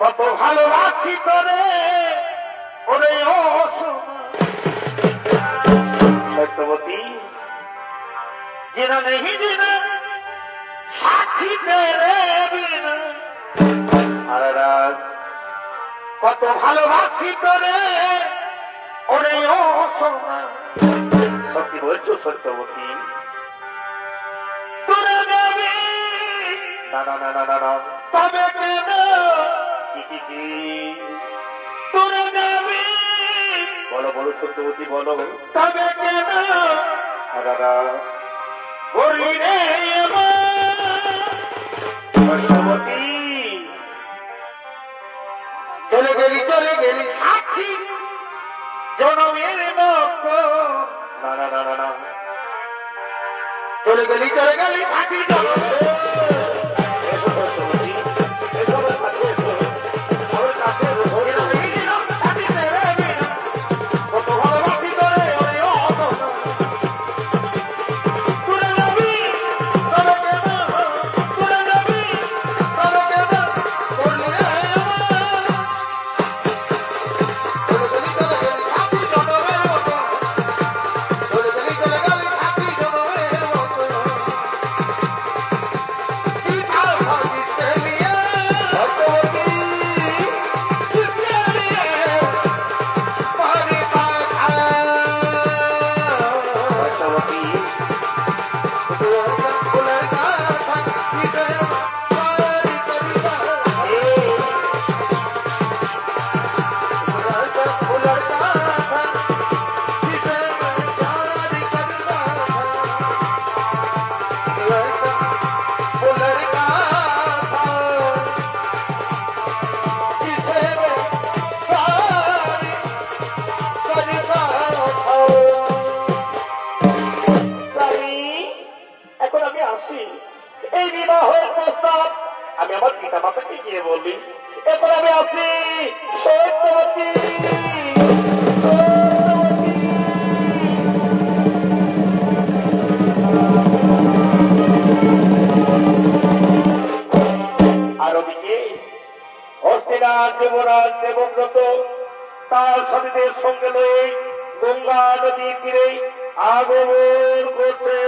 কত ভালোবাসি তোরে ওরে ও সত্যবতী। জিনা নেই জিনা সাক্ষী তেরে বিনা আরারা, কত ভালোবাসি তোরে ওরে ও সত্যি বলছো সত্যবতী? না না না না না না তবে কেন তোরে দেবী বলো বলো, সত্যবতী, বলো। তবে কেন দাদা বলি রে চলে গেলি চলে গেলি সাক্ষী। জনমের না না না চলে গেলি চলে গেলি সাক্ষী জনমের এসো সত্যবতী, এই বিবাহের প্রস্তাব আমি আমার পিতা মাতাকে গিয়ে বললি এরপর আমি আসি ওদিকে হস্তিরাজ দেবরাজ দেবব্রত তার স্বামীদের সঙ্গে লয়ে গঙ্গা নদী তীরে আগমন করছে।